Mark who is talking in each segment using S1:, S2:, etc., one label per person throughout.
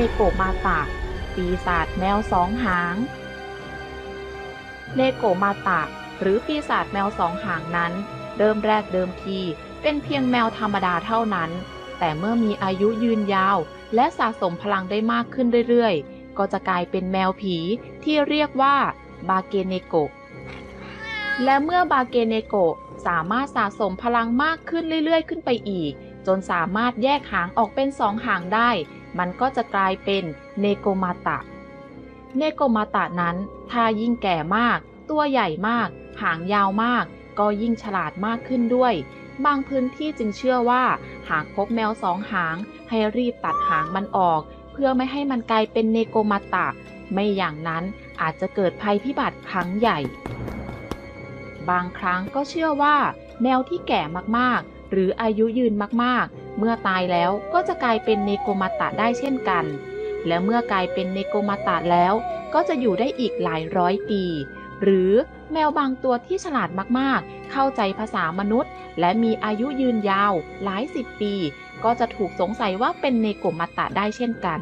S1: เลโกมาตะ ปีศาจแมวสองหาง เลโกมาตะ หรือปีศาจแมวสองหางนั้น เริ่มแรกเดิมทีเป็นเพียงแมวธรรมดาเท่านั้น แต่เมื่อมีอายุยืนยาว และสะสมพลังได้มากขึ้นเรื่อยๆ ก็จะกลายเป็นแมวผีที่เรียกว่าบาเกเนโกและเมื่อบาเกเนโกสามารถสะสมพลังมากขึ้นเรื่อยๆ ขึ้นไปอีก จนสามารถแยกหางออกเป็นสองหางได้ มันก็จะกลายเป็นเนโกมาตะ เนโกมาตะนั้น ถ้ายิ่งแก่มาก ตัวใหญ่มาก หางยาวมาก ก็ยิ่งฉลาดมากขึ้นด้วย บางพื้นที่จึงเชื่อว่า หากพบแมวสองหาง ให้รีบตัดหางมันออก เพื่อไม่ให้มันกลายเป็นเนโกมาตะ ไม่อย่างนั้นอาจจะเกิดภัยพิบัติครั้งใหญ่ บางครั้งก็เชื่อว่า แมวที่แก่มากๆ หรืออายุยืนมากๆ เมื่อตายแล้วก็จะกลายเป็นเนโกมาตะได้เช่นกัน และเมื่อกลายเป็นเนโกมาตะแล้วก็จะอยู่ได้อีกหลายร้อยปี หรือแมวบางตัวที่ฉลาดมากๆ เข้าใจภาษามนุษย์ และมีอายุยืนยาวหลายสิบปี ก็จะถูกสงสัยว่าเป็นเนโกมาตะได้เช่นกัน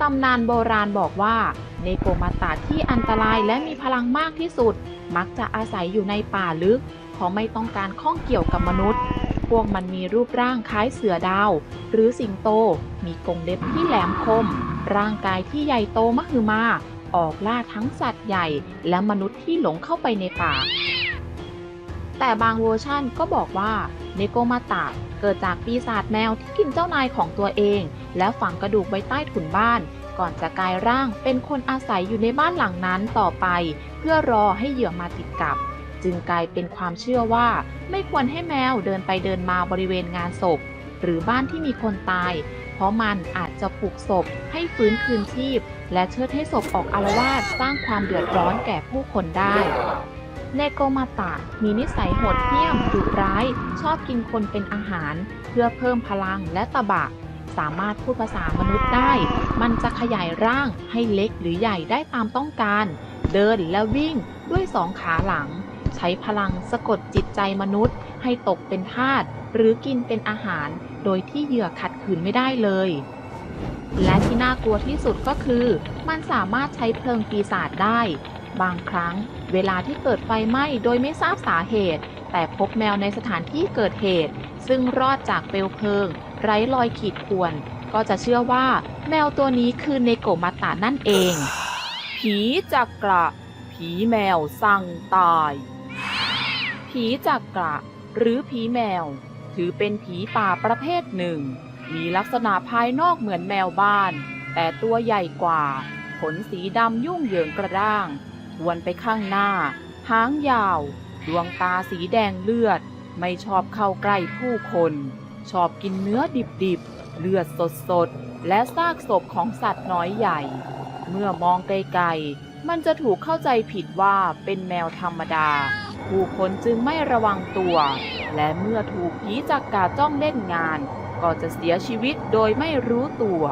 S1: ตำนานโบราณบอกว่าเนโกมาตะที่อันตรายและมีพลังมากที่สุด มักจะอาศัยอยู่ในป่าลึกเพราะไม่ต้องการข้องเกี่ยวกับมนุษย์ พวกมันมีรูปร่างคล้ายเสือดาว หรือสิงโต มีกรงเล็บที่แหลมคม ร่างกายที่ใหญ่โตมหึมา ออกล่าทั้งสัตว์ใหญ่ และมนุษย์ที่หลงเข้าไปในป่า แต่บางเวอร์ชั่นก็บอกว่าเนโกมาตะเกิดจากปีศาจแมวที่กินเจ้านายของตัวเอง แล้วฝังกระดูกไว้ใต้ถุนบ้าน ก่อนจะกลายร่างเป็นคนอาศัยอยู่ในบ้านหลังนั้นต่อไป เพื่อรอให้เหยื่อมาติดกับ จึงกลายเป็นความเชื่อว่า ไม่ควรให้แมวเดินไปเดินมาบริเวณงานศพ หรือบ้านที่มีคนตาย เพราะมันอาจจะปลุกศพให้ฟื้นคืนชีพ และเชิดให้ศพออกอารวาสสร้างความเดือดร้อนแก่ผู้คนได้เนโกมาตะมีนิสัยโหดเหี้ยมดุร้าย ชอบกินคนเป็นอาหาร เพื่อเพิ่มพลังและตะบะ สามารถพูดภาษามนุษย์ได้ มันจะขยายร่างให้เล็กหรือใหญ่ได้ตามต้องการ เดินและวิ่งด้วยสองขาหลัง ใช้พลังสะกดจิตใจมนุษย์ ให้ตกเป็นทาสหรือกินเป็นอาหาร โดยที่เหยื่อขัดขืนไม่ได้เลย และที่น่ากลัวที่สุดก็คือ มันสามารถใช้เพลิงปีศาจได้ บางครั้ง เวลาที่เกิดไฟไหม้โดยไม่ทราบสาเหตุ แต่พบแมวในสถานที่เกิดเหตุ ซึ่งรอดจากเปลวเพลิง ไร้รอยขีดข่วน ก็จะเชื่อว่า แมวตัวนี้คือเนโกมาตะนั่นเอง ผีจักระผีแมวสั่งตาย ผีจักระหรือผีแมว ถือเป็นผีป่าประเภทหนึ่ง มีลักษณะภายนอกเหมือนแมวบ้าน แต่ตัวใหญ่กว่า ขนสีดำยุ่งเหยิงกระด้างทวนไปข้างหน้า หางยาว ดวงตาสีแดงเลือด ไม่ชอบเข้าใกล้ผู้คน ชอบกินเนื้อดิบๆ เลือดสดๆ และซากศพของสัตว์น้อยใหญ่ เมื่อมองไกลๆ มันจะถูกเข้าใจผิดว่าเป็นแมวธรรมดา ผู้คนจึงไม่ระวังตัว และเมื่อถูกผีจักกาจ้องเล่นงาน ก็จะเสียชีวิตโดยไม่รู้ตัว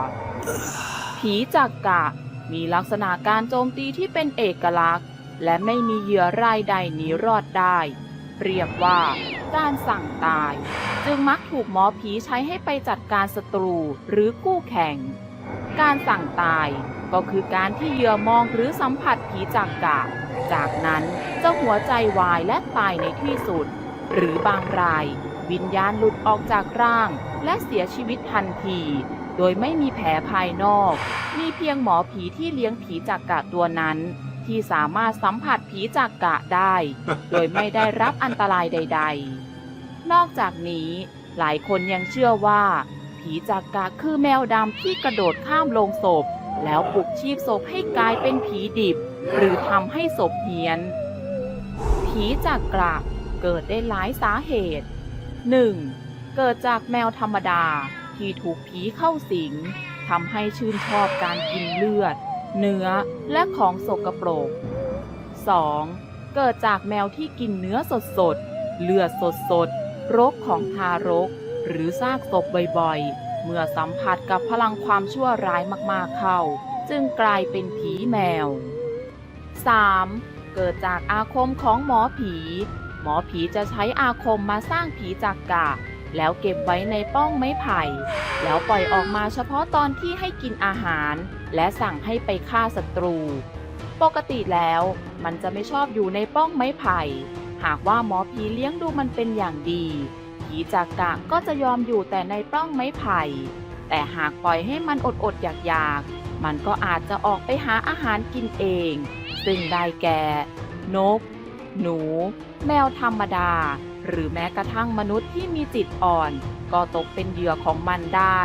S1: ผีจักกะมีลักษณะการโจมตีที่เป็นเอกลักษณ์ และไม่มีเหยื่อรายใดหนีรอดได้ เรียกว่าการสั่งตาย จึงมักถูกหมอผีใช้ให้ไปจัดการศัตรูหรือกู้แข่ง การสั่งตายก็คือการที่เหยื่อมองหรือสัมผัสผีจักกะ จากนั้นจะหัวใจวายและตายในที่สุด หรือบางราย วิญญาณหลุดออกจากร่าง และเสียชีวิตทันที โดยไม่มีแผลภายนอก มีเพียงหมอผีที่เลี้ยงผีจักกะตัวนั้น ที่สามารถสัมผัสผีจักกะได้ โดยไม่ได้รับอันตรายใด ๆ นอกจากนี้หลายคนยังเชื่อว่า ผีจักกะคือแมวดำที่กระโดดข้ามโลงศพ แล้วปลุกชีพศพให้กลายเป็นผีดิบ หรือทำให้ศพเฮียน ผีจักกระเกิดได้หลายสาเหตุ 1. เกิดจากแมวธรรมดาที่ถูกผีเข้าสิงทำให้ชื่นชอบการกินเลือด เนื้อและของสกปรก 2. เกิดจากแมวที่กินเนื้อสดๆเลือดสดๆรกของทารก หรือซากศพบ่อยๆ เมื่อสัมผัสกับพลังความชั่วร้ายมากๆเข้า จึงกลายเป็นผีแมว 3. เกิดจากอาคมของหมอผี หมอผีจะใช้อาคมมาสร้างผีจากกะแล้วเก็บไว้ในป้องไม้ไผ่ แล้วปล่อยออกมาเฉพาะตอนที่ให้กินอาหาร และสั่งให้ไปฆ่าศัตรู ปกติแล้วมันจะไม่ชอบอยู่ในป้องไม้ไผ่ หากว่าหมอผีเลี้ยงดูมันเป็นอย่างดี ผีจากกะก็จะยอมอยู่แต่ในป้องไม้ไผ่ แต่หากปล่อยให้มันอดอดอยากอยากๆมันก็อาจจะออกไปหาอาหารกินเอง ซึ่งได้แก่ นก หนู แมวธรรมดา หรือแม้กระทั่งมนุษย์ที่มีจิตอ่อน ก็ตกเป็นเหยื่อของมันได้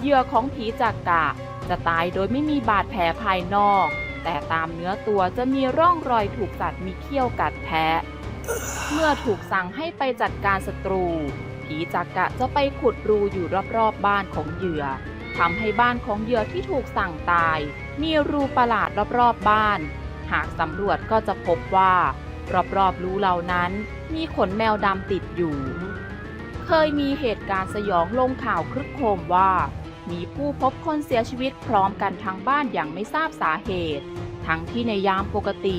S1: เหยื่อของผีจากกะ จะตายโดยไม่มีบาดแผลภายนอก แต่ตามเนื้อตัวจะมีร่องรอยถูกสัตว์มีเขี้ยวกัดแทะ เมื่อถูกสั่งให้ไปจัดการศัตรู ผีจักกะจะไปขุดรูอยู่รอบๆบ้านของเหยื่อทำให้บ้านของเหยื่อที่ถูกสั่งตาย มีรูประหลาดรอบๆบ้าน หากสำรวจก็จะพบว่า รอบๆรูเหล่านั้น มีขนแมวดำติดอยู่ เคยมีเหตุการณ์สยองลงข่าวครึกโครมว่า มีผู้พบคนเสียชีวิตพร้อมกันทั้งบ้านอย่างไม่ทราบสาเหตุ ทั้งที่ในยามปกติ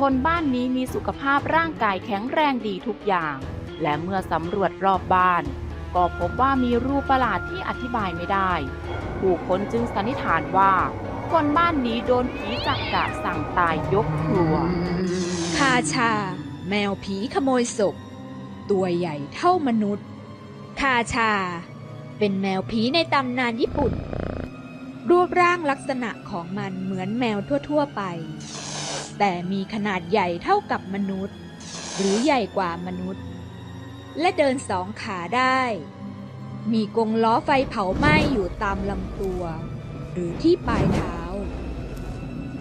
S1: คนบ้านนี้มีสุขภาพร่างกายแข็งแรงดีทุกอย่าง และเมื่อสำรวจรอบบ้าน ก็พบว่ามีรูปประหลาดที่อธิบายไม่ได้ ผู้คนจึงสันนิษฐานว่า คนบ้านนี้โดนผีจักกะสั่งตายยกครัว
S2: คาชา แมวผีขโมยศพตัวใหญ่เท่ามนุษย์ คาชา เป็นแมวผีในตำนานญี่ปุ่น รูปร่างลักษณะของมันเหมือนแมวทั่ว ๆ ไป แต่มีขนาดใหญ่เท่ากับมนุษย์ หรือใหญ่กว่ามนุษย์ และเดินสองขาได้ มีกงล้อไฟเผาไหม้อยู่ตามลำตัว หรือที่ปลายเท้า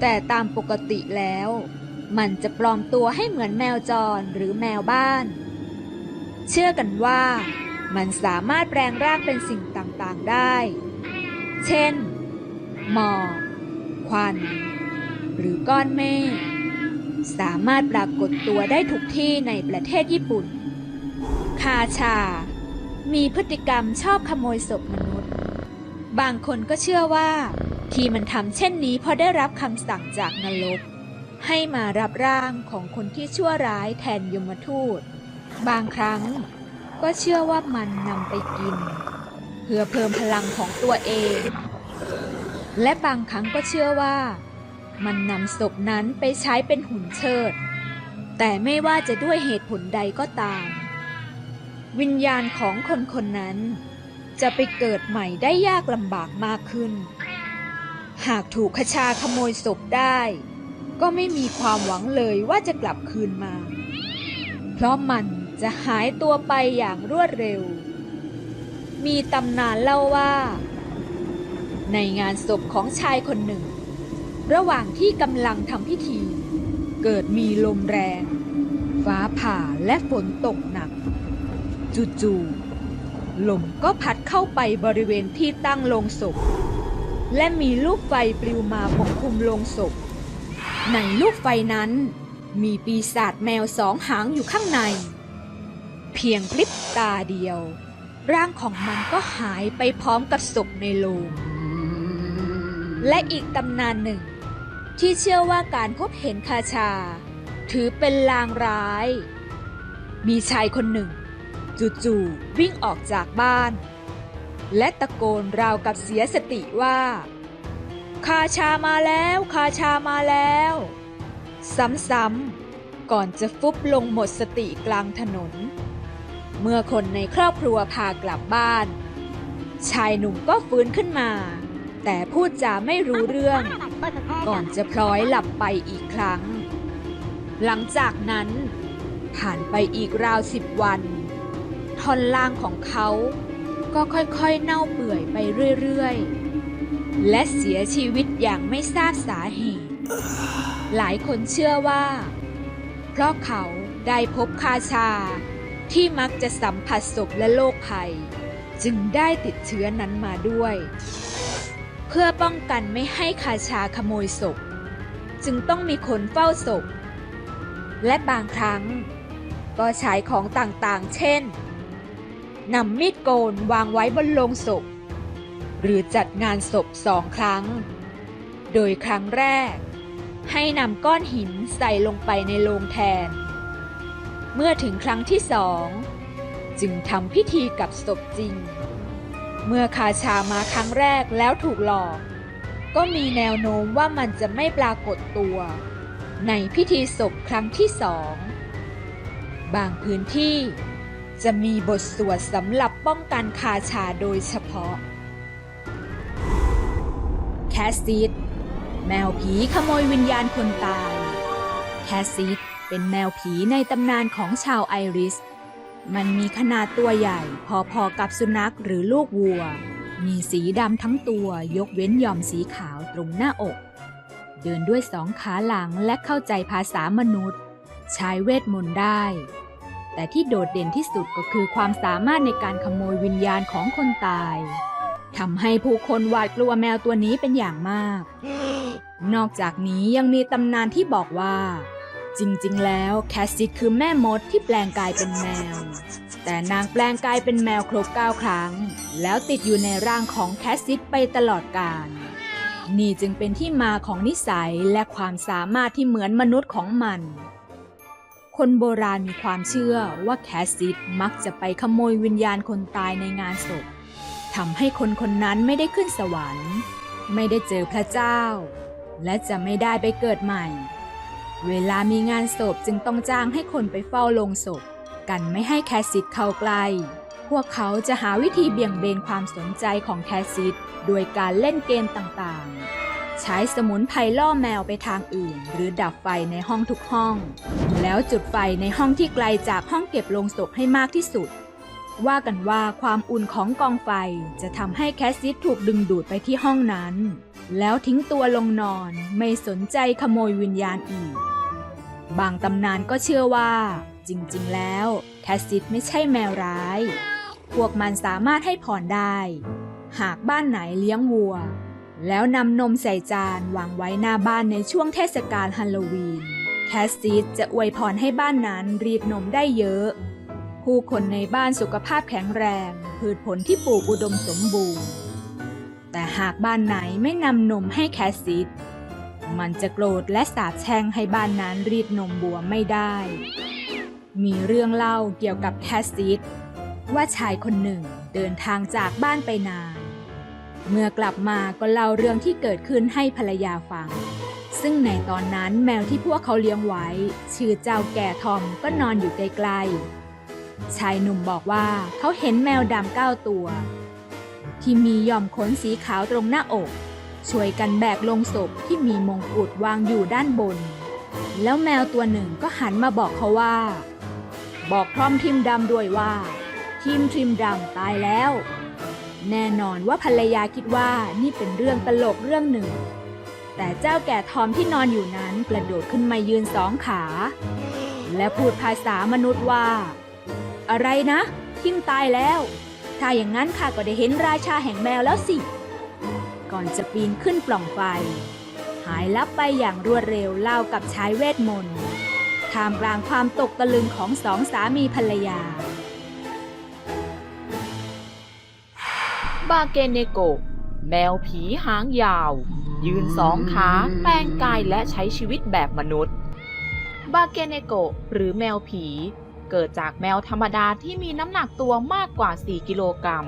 S2: แต่ตามปกติแล้ว มันจะปลอมตัวให้เหมือนแมวจรหรือแมวบ้าน เชื่อกันว่ามันสามารถแปลงร่างเป็นสิ่งต่างๆได้ เช่น หมอกควัน หรือก้อนเมฆสามารถปรากฏตัวได้ทุกที่ในประเทศญี่ปุ่น คาชา มีพฤติกรรมชอบขโมยศพมนุษย์ บางคนก็เชื่อว่า ที่มันทำเช่นนี้เพราะได้รับคำสั่งจากนรกให้มารับร่างของคนที่ชั่วร้ายแทนยมทูต บางครั้งก็เชื่อว่ามันนำไปกิน เพื่อเพิ่มพลังของตัวเอง และบางครั้งก็เชื่อว่า มันนำศพนั้นไปใช้เป็นหุ่นเชิด แต่ไม่ว่าจะด้วยเหตุผลใดก็ตาม วิญญาณของคนคนนั้น จะไปเกิดใหม่ได้ยากลำบากมากขึ้น หากถูกขชาขโมยศพได้ ก็ไม่มีความหวังเลยว่าจะกลับคืนมา เพราะมันจะหายตัวไปอย่างรวดเร็ว มีตำนานเล่าว่า ในงานศพของชายคนหนึ่ง ระหว่างที่กำลังทำพิธี เกิดมีลมแรง ฟ้าผ่าและฝนตกหนัก จู่ๆลมก็พัดเข้าไปบริเวณที่ตั้งโลงศพ และมีลูกไฟปลิวมาปกคลุมโลงศพ ในลูกไฟนั้นมีปีศาจแมวสองหางอยู่ข้างใน เพียงพลิบตาเดียว ร่างของมันก็หายไปพร้อมกับศพในโลงและอีกตำนานหนึ่ง ที่เชื่อว่าการพบเห็นคาชา ถือเป็นลางร้าย มีชายคนหนึ่ง จู่ๆวิ่งออกจากบ้าน และตะโกนราวกับเสียสติว่า คาชามาแล้วคาชามาแล้ว ซ้ำๆก่อนจะฟุบลงหมดสติกลางถนน เมื่อคนในครอบครัวพากลับบ้าน ชายหนุ่มก็ฟื้นขึ้นมา แต่พูดจาไม่รู้เรื่อง ก่อนจะพลอยหลับไปอีกครั้ง หลังจากนั้น ผ่านไปอีกราวสิบวัน ท่อนล่างของเขาก็ค่อยๆเน่าเปื่อยไปเรื่อยๆ และเสียชีวิตอย่างไม่ทราบสาเหตุ หลายคนเชื่อว่า เพราะเขาได้พบคาชาที่มักจะสัมผัสศพและโรคภัย จึงได้ติดเชื้อนั้นมาด้วย เพื่อป้องกันไม่ให้คาชาขโมยศพ จึงต้องมีคนเฝ้าศพ และบางครั้ง ก็ใช้ของต่างๆ เช่นนำมีดโกนวางไว้บนโลงศพ หรือจัดงานศพสองครั้ง โดยครั้งแรก ให้นำก้อนหินใส่ลงไปในโลงแทน เมื่อถึงครั้งที่สอง จึงทำพิธีกับศพจริง เมื่อคาชามาครั้งแรกแล้วถูกหลอก ก็มีแนวโน้มว่ามันจะไม่ปรากฏตัว ในพิธีศพครั้งที่สอง บางพื้นที่จะมีบทสวดสำหรับป้องกันคาชาโดยเฉพาะ แคสซิดแมวผีขโมยวิญญาณคนตาย แคสซิดเป็นแมวผีในตำนานของชาวไอริส มันมีขนาดตัวใหญ่ พอๆกับสุนัขหรือลูกวัว มีสีดำทั้งตัวยกเว้นยอมสีขาวตรงหน้าอก เดินด้วยสองขาหลังและเข้าใจภาษามนุษย์ ใช้เวทมนต์ได้ แต่ที่โดดเด่นที่สุดก็คือความสามารถในการขโมยวิญญาณของคนตายทำให้ผู้คนหวาดกลัวแมวตัวนี้เป็นอย่างมาก นอกจากนี้ยังมีตำนานที่บอกว่า จริงๆ แล้วแคสซิดคือแม่มดที่แปลงกายเป็นแมว แต่นางแปลงกายเป็นแมวครบ9ครั้ง แล้วติดอยู่ในร่างของแคสซิดไปตลอดกาลนี่จึงเป็นที่มาของนิสัยและความสามารถที่เหมือนมนุษย์ของมัน คนโบราณมีความเชื่อว่าแคสซิดมักจะไปขโมยวิญญาณคนตายในงานศพทำให้คนคนนั้นไม่ได้ขึ้นสวรรค์ ไม่ได้เจอพระเจ้า และจะไม่ได้ไปเกิดใหม่ เวลามีงานศพจึงต้องจ้างให้คนไปเฝ้าลงศพ กันไม่ให้แคสซิดเข้าใกล้ พวกเขาจะหาวิธีเบี่ยงเบนความสนใจของแคสซิดโดยการเล่นเกมต่างๆ ใช้สมุนไพรล่อแมวไปทางอื่น หรือดับไฟในห้องทุกห้อง แล้วจุดไฟในห้องที่ไกลจากห้องเก็บลงศพให้มากที่สุด ว่ากันว่าความอุ่นของกองไฟจะทำให้แคสซิดถูกดึงดูดไปที่ห้องนั้น แล้วทิ้งตัวลงนอนไม่สนใจขโมยวิญญาณอีก บางตำนานก็เชื่อว่า จริงๆ แล้วแคสซิดไม่ใช่แมวร้าย พวกมันสามารถให้ผ่อนได้ หากบ้านไหนเลี้ยงวัว แล้วนำนมใส่จานวางไว้หน้าบ้านในช่วงเทศกาลฮาโลวีนแคสซิดจะอวยพรให้บ้านนั้นรีดนมได้เยอะ ผู้คนในบ้านสุขภาพแข็งแรง พืชผลที่ปลูกอุดมสมบูรณ์ แต่หากบ้านไหนไม่นำนมให้แคสซิดมันจะโกรธและสาปแช่งให้บ้านนั้นรีดนมบัวไม่ได้ มีเรื่องเล่าเกี่ยวกับแคสซิดว่าชายคนหนึ่งเดินทางจากบ้านไปนาน เมื่อกลับมาก็เล่าเรื่องที่เกิดขึ้นให้ภรรยาฟัง ซึ่งในตอนนั้นแมวที่พวกเขาเลี้ยงไว้ ชื่อเจ้าแก่ทอมก็นอนอยู่ใกล้ๆชายหนุ่มบอกว่าเขาเห็นแมวดำเก้าตัว ที่มีหย่อมขนสีขาวตรงหน้าอก ช่วยกันแบกลงศพที่มีมงกุฎวางอยู่ด้านบน แล้วแมวตัวหนึ่งก็หันมาบอกเขาว่า บอกพร้อมทิมดำด้วยว่าทีมทิมดำตายแล้ว แน่นอนว่าภรรยาคิดว่านี่เป็นเรื่องตลกเรื่องหนึ่ง แต่เจ้าแก่ทอมที่นอนอยู่นั้นกระโดดขึ้นมายืนสองขา และพูดภาษามนุษย์ว่า อะไรนะ ทิมตายแล้ว ถ้าอย่างนั้นข้าก็ได้เห็นราชาแห่งแมวแล้วสิ ก่อนจะปีนขึ้นปล่องไฟ หายลับไปอย่างรวดเร็วเล่ากับชายเวทมนต์ท่ามกลางความตกตะลึงของสองสามีภรรยา
S1: บาเกเนโกแมวผีหางยาว ยืนสองขาแปลงกายและใช้ชีวิตแบบมนุษย์ บาเกเนโกหรือแมวผี เกิดจากแมวธรรมดาที่มีน้ำหนักตัวมากกว่า 4 กิโลกรัม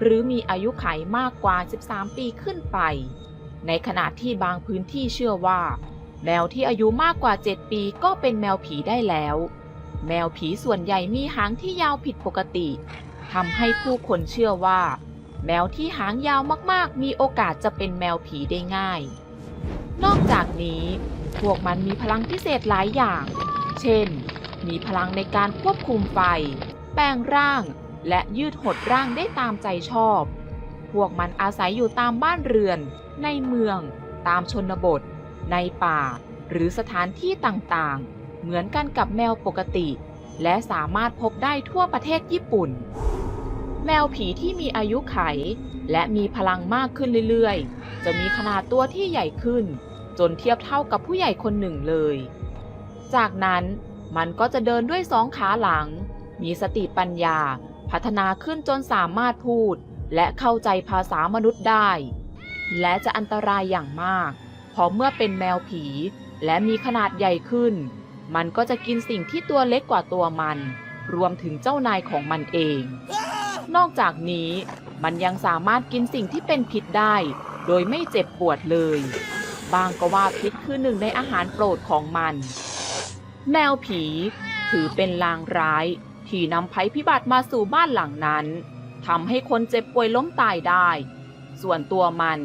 S1: หรือมีอายุไขมากกว่า 13 ปีขึ้นไป ในขณะที่บางพื้นที่เชื่อว่า แมวที่อายุมากกว่า 7 ปีก็เป็นแมวผีได้แล้ว แมวผีส่วนใหญ่มีหางที่ยาวผิดปกติทำให้ผู้คนเชื่อว่า แมวที่หางยาวมากๆ มีโอกาสจะเป็นแมวผีได้ง่าย นอกจากนี้ พวกมันมีพลังพิเศษหลายอย่าง เช่น มีพลังในการควบคุมไฟ แปลงร่าง และยืดหดร่างได้ตามใจชอบ พวกมันอาศัยอยู่ตามบ้านเรือน ในเมือง ตามชนบท ในป่า หรือสถานที่ต่างๆ เหมือนกันกับแมวปกติ และสามารถพบได้ทั่วประเทศญี่ปุ่น แมวผีที่มีอายุไข และมีพลังมากขึ้นเรื่อยๆ จะมีขนาดตัวที่ใหญ่ขึ้น จนเทียบเท่ากับผู้ใหญ่คนหนึ่งเลย จากนั้น มันก็จะเดินด้วยสองขาหลัง มีสติปัญญา พัฒนาขึ้นจนสามารถพูด และเข้าใจภาษามนุษย์ได้ และจะอันตรายอย่างมาก เพราะเมื่อเป็นแมวผี และมีขนาดใหญ่ขึ้น มันก็จะกินสิ่งที่ตัวเล็กกว่าตัวมัน รวมถึงเจ้านายของมันเอง นอกจากนี้ มันยังสามารถกินสิ่งที่เป็นพิษได้ โดยไม่เจ็บปวดเลยบางก็ว่าพิษคือหนึ่งในอาหารโปรดของมัน แมวผีถือเป็นลางร้าย ที่นำภัยพิบัติมาสู่บ้านหลังนั้นทำให้คนเจ็บป่วยล้มตายได้ ส่วนตัวมัน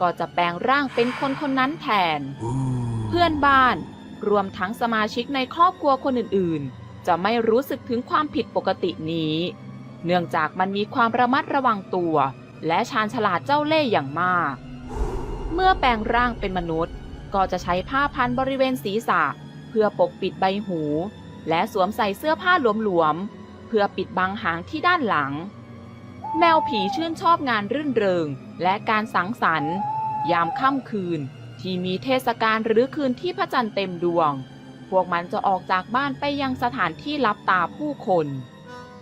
S1: ก็จะแปลงร่างเป็นคนคนนั้นแทน เพื่อนบ้านรวมทั้งสมาชิกในครอบครัวคนอื่นๆ จะไม่รู้สึกถึงความผิดปกตินี้ เนื่องจากมันมีความระมัดระวังตัว และชาญฉลาดเจ้าเล่ห์อย่างมาก เมื่อแปลงร่างเป็นมนุษย์ ก็จะใช้ผ้าพันบริเวณศีรษะ เพื่อปกปิดใบหู และสวมใส่เสื้อผ้าหลวมๆเพื่อปิดบังหางที่ด้านหลัง แมวผีชื่นชอบงานรื่นเริงและการสังสรรค์ ยามค่ำคืนที่มีเทศกาลหรือคืนที่พระจันทร์เต็มดวง พวกมันจะออกจากบ้านไปยังสถานที่รับตาผู้คน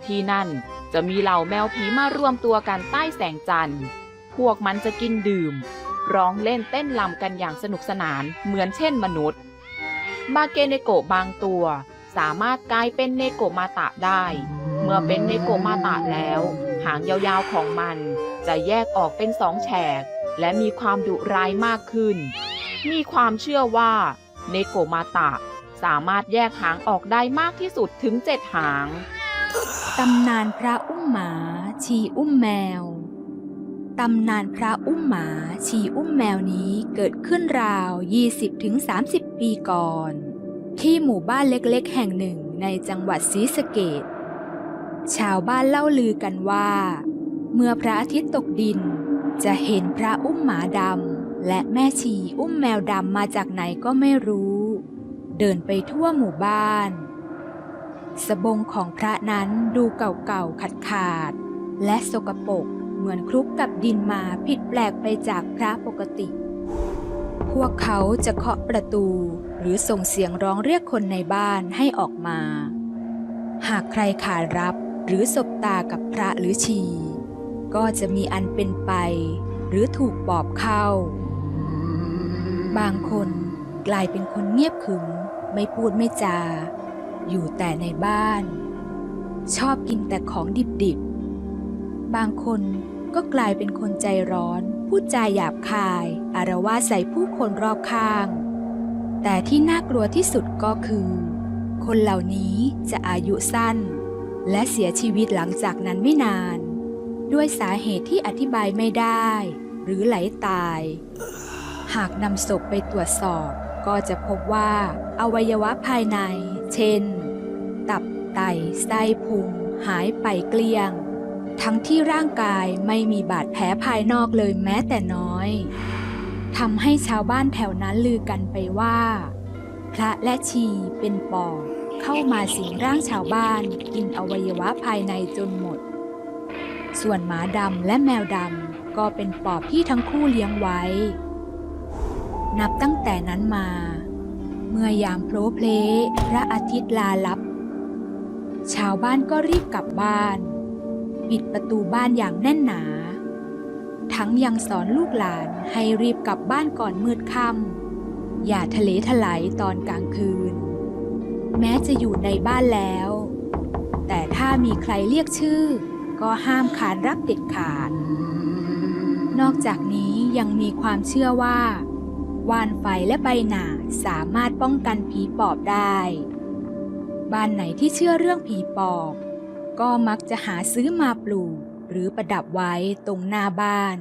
S1: ที่นั่นจะมีเหล่าแมวผีมารวมตัวกันใต้แสงจันทร์ พวกมันจะกินดื่ม ร้องเล่นเต้นลำกันอย่างสนุกสนานเหมือนเช่นมนุษย์ มาเกเนโกะบางตัว สามารถกลายเป็นเนโกมาตะได้ เมื่อเป็นเนโกมาตะแล้ว หางยาวๆของมัน จะแยกออกเป็นสองแฉก และมีความดุร้ายมากขึ้น มีความเชื่อว่าเนโกมาตะ สามารถแยกหางออกได้มากที่สุดถึงเจ็ดหาง
S2: ตำนานพระอุ้มหมา ชีอุ้มแมว ตำนานพระอุ้มหมาชีอุ้มแมวนี้เกิดขึ้นราว 20-30 ปีก่อน ที่หมู่บ้านเล็กๆ แห่งหนึ่งในจังหวัดศรีสะเกดชาวบ้านเล่าลือกันว่า เมื่อพระอาทิตย์ตกดิน จะเห็นพระอุ้มหมาดำและแม่ชีอุ้มแมวดำมาจากไหนก็ไม่รู้ เดินไปทั่วหมู่บ้าน สบงของพระนั้นดูเก่าๆขาดขาดๆและสกปรก เหมือนคลุกกับดินมาผิดแปลกไปจากพระปกติ พวกเขาจะเคาะประตู หรือส่งเสียงร้องเรียกคนในบ้านให้ออกมา หากใครขานรับหรือสบตากับพระหรือชี ก็จะมีอันเป็นไป หรือถูกปอบเข้า บางคนกลายเป็นคนเงียบขึม ไม่พูดไม่จา อยู่แต่ในบ้าน ชอบกินแต่ของดิบๆบางคน ก็กลายเป็นคนใจร้อน พูดจาหยาบคาย อารวาสใส่ผู้คนรอบข้าง แต่ที่น่ากลัวที่สุดก็คือ คนเหล่านี้จะอายุสั้น และเสียชีวิตหลังจากนั้นไม่นาน ด้วยสาเหตุที่อธิบายไม่ได้ หรือไหลตาย หากนำศพไปตรวจสอบ ก็จะพบว่าอวัยวะภายใน เช่น ตับไตไส้พุงหายไปเกลี้ยง ทั้งที่ร่างกายไม่มีบาดแผลภายนอกเลยแม้แต่น้อยทำให้ชาวบ้านแถวนั้นลือกันไปว่า พระและชีเป็นปอบเข้ามาสิงร่างชาวบ้านกินอวัยวะภายในจนหมด ส่วนหมาดำและแมวดำก็เป็นปอบที่ทั้งคู่เลี้ยงไว้ นับตั้งแต่นั้นมา เมื่อยามโพลเพลพระอาทิตย์ลาลับ ชาวบ้านก็รีบกลับบ้าน ปิดประตูบ้านอย่างแน่นหนา ทั้งยังสอนลูกหลานให้รีบกลับบ้านก่อนมืดค่ำอย่าทะเลถลายตอนกลางคืน แม้จะอยู่ในบ้านแล้ว แต่ถ้ามีใครเรียกชื่อ ก็ห้ามขานรับเด็ดขาด นอกจากนี้ยังมีความเชื่อว่า วานไฟและใบหนาสามารถป้องกันผีปอบได้ บ้านไหนที่เชื่อเรื่องผีปอบ ก็มักจะหาซื้อมาปลูก หรือประดับไว้ตรงหน้าบ้าน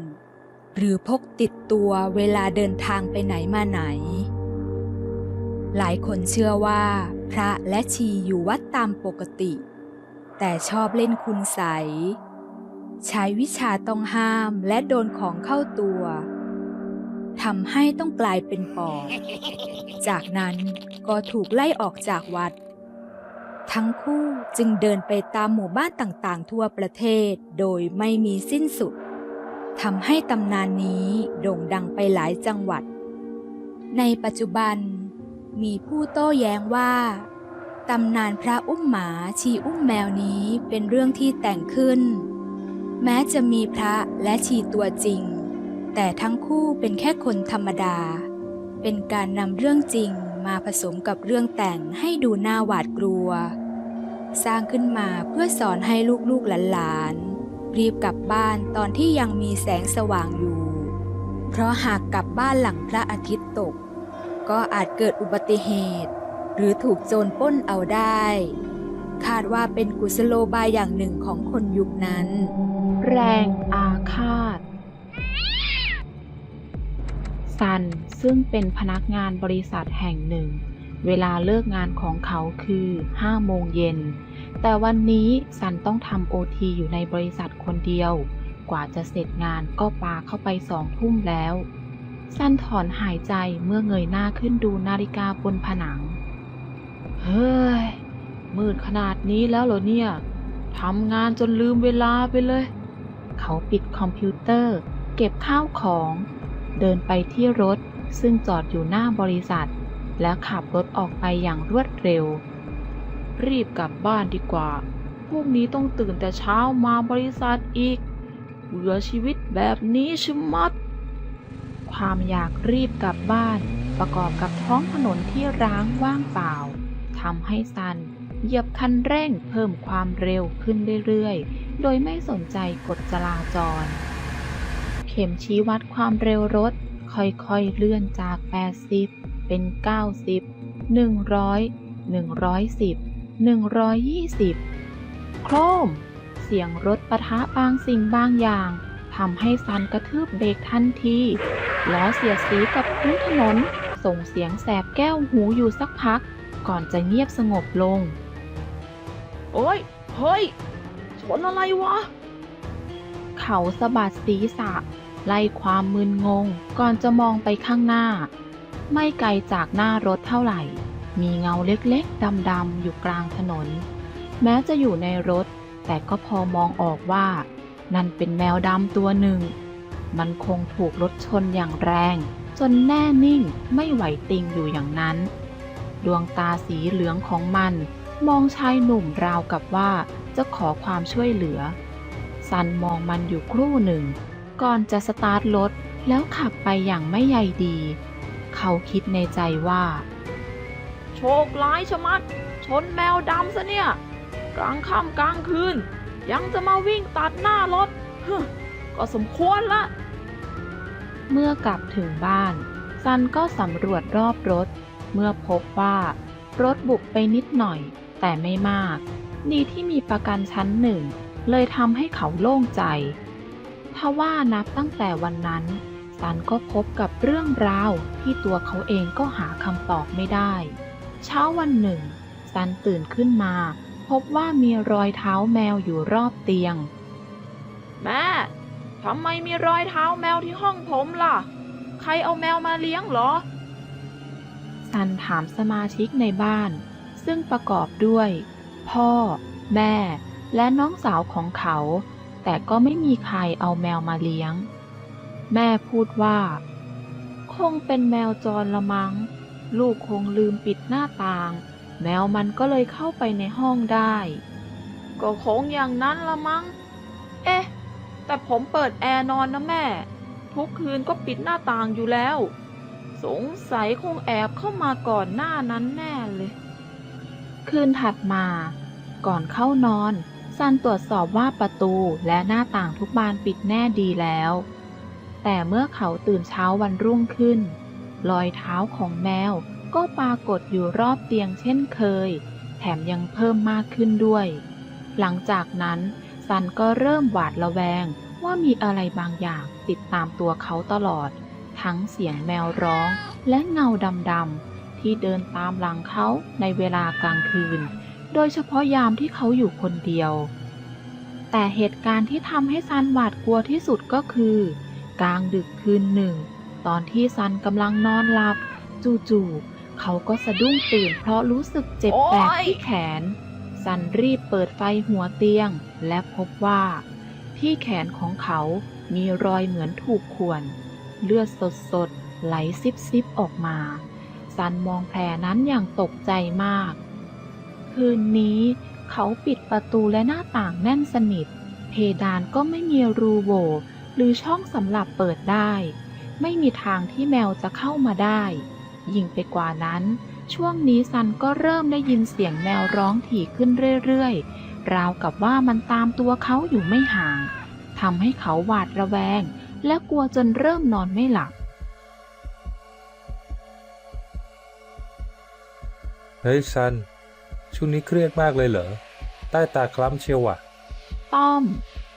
S2: หรือพกติดตัวเวลาเดินทางไปไหนมาไหน หลายคนเชื่อว่า พระและชีอยู่วัดตามปกติ แต่ชอบเล่นคุณใส ใช้วิชาต้องห้ามและโดนของเข้าตัวทำให้ต้องกลายเป็นปอบ จากนั้นก็ถูกไล่ออกจากวัด ทั้งคู่จึงเดินไปตามหมู่บ้านต่างๆ ทั่วประเทศโดยไม่มีสิ้นสุดทำให้ตำนานนี้โด่งดังไปหลายจังหวัด ในปัจจุบัน มีผู้โต้แย้งว่าตำนานพระอุ้มหมาชีอุ้มแมวนี้เป็นเรื่องที่แต่งขึ้น แม้จะมีพระและชีตัวจริง แต่ทั้งคู่เป็นแค่คนธรรมดา เป็นการนำเรื่องจริง มาผสมกับเรื่องแต่งให้ดูน่าหวาดกลัว สร้างขึ้นมาเพื่อสอนให้ลูกๆหลานๆรีบกลับบ้านตอนที่ยังมีแสงสว่างอยู่ เพราะหากกลับบ้านหลังพระอาทิตย์ตก ก็อาจเกิดอุบัติเหตุ หรือถูกโจรป้นเอาได้ คาดว่าเป็นกุศโลบายอย่างหนึ่งของคนยุคนั้น
S1: แรงอาฆาต ซัน ซึ่งเป็นพนักงานบริษัทแห่งหนึ่ง เวลาเลิกงานของเขาคือ5โมงเย็น แต่วันนี้ซันต้องทำโอทีอยู่ในบริษัทคนเดียว กว่าจะเสร็จงานก็ปาเข้าไปสองทุ่มแล้ว ซันถอนหายใจเมื่อเงยหน้าขึ้นดูนาฬิกาบนผนัง เฮ้ย มืดขนาดนี้แล้วเหรอเนี่ยทำงานจนลืมเวลาไปเลย เขาปิดคอมพิวเตอร์ เก็บข้าวของ เดินไปที่รถซึ่งจอดอยู่หน้าบริษัท แล้วขับรถออกไปอย่างรวดเร็ว รีบกลับบ้านดีกว่าพรุ่งนี้ต้องตื่นแต่เช้ามาบริษัทอีก เบื่อชีวิตแบบนี้ชะมัด ความอยากรีบกลับบ้าน ประกอบกับท้องถนนที่ร้างว่างเปล่าทำให้ซันเหยียบคันเร่งเพิ่มความเร็วขึ้นเรื่อยๆ โดยไม่สนใจกฎจราจร ข็มชี้วัดความเร็วรถ ค่อยๆเลื่อนจาก 80 เป็น 90 100 110 120 โครม เสียงรถปะทะบางสิ่งบางอย่างทำให้ซันกระทืบเบรกทันทีล้อเสียดสีกับพื้นถนน ส่งเสียงแสบแก้วหูอยู่สักพัก ก่อนจะเงียบสงบลง โอ้ย เฮ้ย ชนอะไรวะ เขาสะบัดศีรษะ ไล่ความมึนงงก่อนจะมองไปข้างหน้า ไม่ไกลจากหน้ารถเท่าไหร่ มีเงาเล็กๆดำๆอยู่กลางถนน แม้จะอยู่ในรถ แต่ก็พอมองออกว่า นั่นเป็นแมวดำตัวหนึ่ง มันคงถูกรถชนอย่างแรง จนแน่นิ่งไม่ไหวติงอยู่อย่างนั้น ดวงตาสีเหลืองของมันมองชายหนุ่มราวกับว่าจะขอความช่วยเหลือ ซันมองมันอยู่ครู่หนึ่ง ก่อนจะสตาร์ทรถแล้วขับไปอย่างไม่ใยดี เขาคิดในใจว่า โชคร้ายชะมัด ชนแมวดำซะเนี่ย กลางค่ำกลางคืน ยังจะมาวิ่งตัดหน้ารถก็สมควรละ เมื่อกลับถึงบ้าน ซันก็สำรวจรอบรถ เมื่อพบว่า รถบุบไปนิดหน่อย แต่ไม่มาก ดีที่มีประกันชั้นหนึ่ง เลยทำให้เขาโล่งใจ ทว่านับตั้งแต่วันนั้นซันก็พบกับเรื่องราวที่ตัวเขาเองก็หาคำตอบไม่ได้ เช้าวันหนึ่งซันตื่นขึ้นมา พบว่ามีรอยเท้าแมวอยู่รอบเตียง แม่ทำไมมีรอยเท้าแมวที่ห้องผมล่ะ ใครเอาแมวมาเลี้ยงเหรอซันถามสมาชิกในบ้าน ซึ่งประกอบด้วย พ่อ แม่ และน้องสาวของเขา แต่ก็ไม่มีใครเอาแมวมาเลี้ยง แม่พูดว่า คงเป็นแมวจรละมัง้ง ลูกคงลืมปิดหน้าต่าง แมวมันก็เลยเข้าไปในห้องได้ ก็คงอย่างนั้นละมั้ง เอ๊ะ แต่ผมเปิดแอร์นอนนะแม่ ทุกคืนก็ปิดหน้าต่างอยู่แล้ว สงสัยคงแอบเข้ามาก่อนหน้านั้นแน่เลย คืนถัดมา ก่อนเข้านอน ซันตรวจสอบว่าประตูและหน้าต่างทุกบานปิดแน่ดีแล้ว แต่เมื่อเขาตื่นเช้าวันรุ่งขึ้น รอยเท้าของแมวก็ปรากฏอยู่รอบเตียงเช่นเคย แถมยังเพิ่มมากขึ้นด้วย หลังจากนั้นซันก็เริ่มหวาดระแวงว่ามีอะไรบางอย่างติดตามตัวเขาตลอด ทั้งเสียงแมวร้องและเงาดำๆที่เดินตามหลังเขาในเวลากลางคืน โดยเฉพาะยามที่เขาอยู่คนเดียว แต่เหตุการณ์ที่ทำให้ซันหวาดกลัวที่สุดก็คือ กลางดึกคืนหนึ่ง ตอนที่ซันกำลังนอนหลับ จู่ๆเขาก็สะดุ้งตื่นเพราะรู้สึกเจ็บแปลกที่แขน ซันรีบเปิดไฟหัวเตียง และพบว่า ที่แขนของเขามีรอยเหมือนถูกข่วน เลือดสดๆไหลซิบๆออกมา ซันมองแผลนั้นอย่างตกใจมาก คืนนี้ เขาปิดประตูและหน้าต่างแน่นสนิท เพดานก็ไม่มีรูโหว่หรือช่องสำหรับเปิดได้ ไม่มีทางที่แมวจะเข้ามาได้ ยิ่งไปกว่านั้น ช่วงนี้ซันก็เริ่มได้ยินเสียงแมวร้องถี่ขึ้นเรื่อยๆ ราวกับว่ามันตามตัวเขาอยู่ไม่ห่างทำให้เขาหวาดระแวง และกลัวจนเริ่มนอนไม่หลับ
S3: เฮ้ยซัน ช่วงนี้เครียดมากเลยเหรอ ใต้ตาคล้ำเชียวว่ะ
S1: ต้อม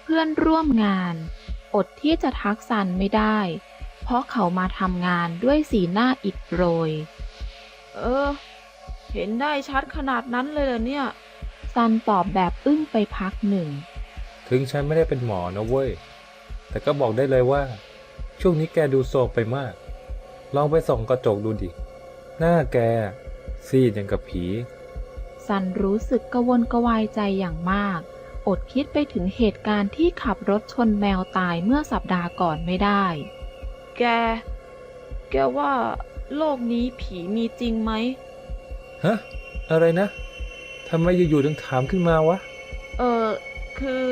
S1: เพื่อนร่วมงาน อดที่จะทักซันไม่ได้ เพราะเขามาทำงานด้วยสีหน้าอิดโรย เออ เห็นได้ชัดขนาดนั้นเลยเหรอเนี่ย ซันตอบแบบอึ้งไปพักหนึ่ง
S3: ถึงฉันไม่ได้เป็นหมอนะเว้ย แต่ก็บอกได้เลยว่า ช่วงนี้แกดูโซมไปมาก ลองไปส่องกระจกดูดิ หน้าแกซีดอย่างกับผี
S1: ซันรู้สึกกระวนกระวายใจอย่างมาก อดคิดไปถึงเหตุการณ์ที่ขับรถชนแมวตายเมื่อสัปดาห์ก่อนไม่ได้ แก แกว่าโลกนี้ผีมีจริงไหม
S3: ฮะ อะไรนะ ทำไมอยู่ๆถึงถามขึ้นมาวะ
S1: เออคือ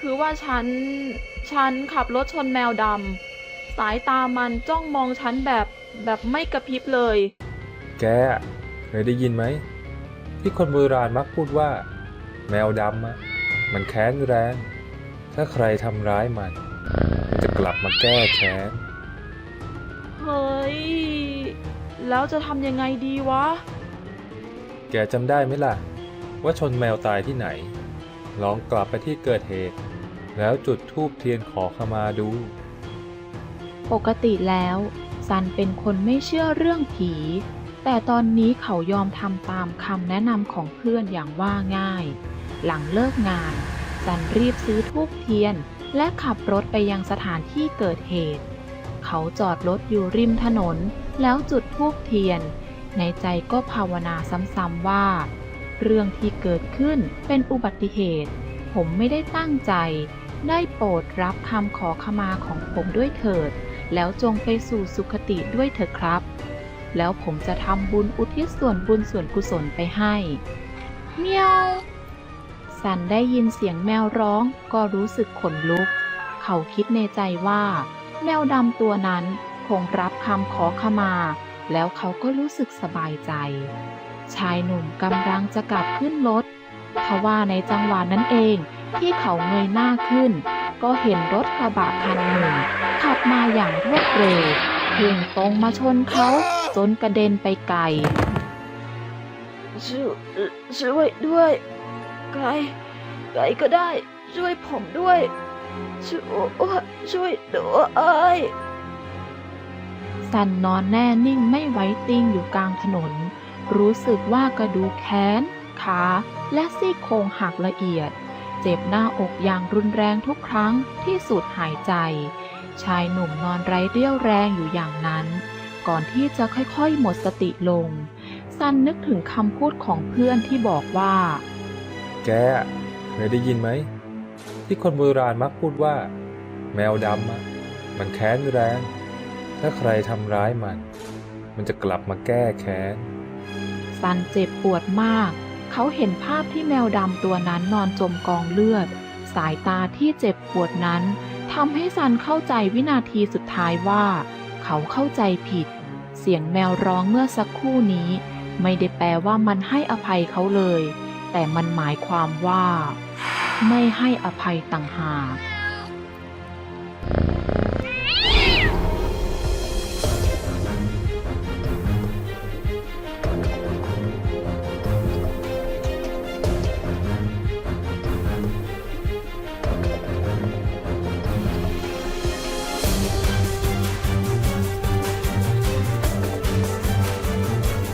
S1: คือว่าฉัน ฉันขับรถชนแมวดำ สายตามันจ้องมองฉันแบบ แบบไม่กระพริบเลย
S3: แก เคยได้ยินไหม ที่คนโบราณมักพูดว่า แมวดำอะมันแค้นแรง ถ้าใครทำร้ายมัน มันจะกลับมาแก้แค้น
S1: เฮ้ย แล้วจะทำยังไงดีวะ
S3: แกจำได้ไหมล่ะ ว่าชนแมวตายที่ไหน ลองกลับไปที่เกิดเหตุ แล้วจุดธูปเทียนขอขมาดู
S1: ปกติแล้วซันเป็นคนไม่เชื่อเรื่องผี แต่ตอนนี้เขายอมทำตามคำแนะนำของเพื่อนอย่างว่าง่าย หลังเลิกงาน ซันรีบซื้อทูบเทียน และขับรถไปยังสถานที่เกิดเหตุ เขาจอดรถอยู่ริมถนน แล้วจุดธูปเทียน ในใจก็ภาวนาซ้ำๆว่า เรื่องที่เกิดขึ้นเป็นอุบัติเหตุ ผมไม่ได้ตั้งใจ ได้โปรดรับคำขอขมาของผมด้วยเถิด แล้วจงไปสู่สุคติด้วยเถิดครับ แล้วผมจะทำบุญอุทิศส่วนบุญส่วนกุศลไปให้ เมียว สันได้ยินเสียงแมวร้องก็รู้สึกขนลุก เขาคิดในใจว่า แมวดำตัวนั้นคงรับคำขอขมา แล้วเขาก็รู้สึกสบายใจ ชายหนุ่มกำลังจะกลับขึ้นรถทว่าในจังหวะนั้นเองที่เขาเงยหน้าขึ้น ก็เห็นรถกระบะคันหนึ่งขับมาอย่างรวดเร็วพุ่งตรงมาชนเขา จนกระเด็นไปไกลช่วยช่วยด้วยใครใครก็ได้ ช่วยผมด้วย ช่วยช่วยด้วยสันนอนแน่นิ่งไม่ไหวติงอยู่กลางถนน รู้สึกว่ากระดูกแขนขาและซี่โครงหักละเอียด เจ็บหน้าอกอย่างรุนแรงทุกครั้งที่สูดหายใจ ชายหนุ่มนอนไร้เรี่ยวแรงอยู่อย่างนั้น ก่อนที่จะค่อยๆ หมดสติลง ซันนึกถึงคำพูดของเพื่อนที่บอกว่า
S3: แกเคยได้ยินไหม ที่คนโบราณมักพูดว่า แมวดำอะมันแค้นแรง ถ้าใครทำร้ายมัน มันจะกลับมาแก้แค้น
S1: ซันเจ็บปวดมาก เขาเห็นภาพที่แมวดำตัวนั้นนอนจมกองเลือด สายตาที่เจ็บปวดนั้นทำให้ซันเข้าใจวินาทีสุดท้ายว่า เขาเข้าใจผิด เสียงแมวร้องเมื่อสักครู่นี้ ไม่ได้แปลว่ามันให้อภัยเขาเลย แต่มันหมายความว่า ไม่ให้อภัยต่างหาก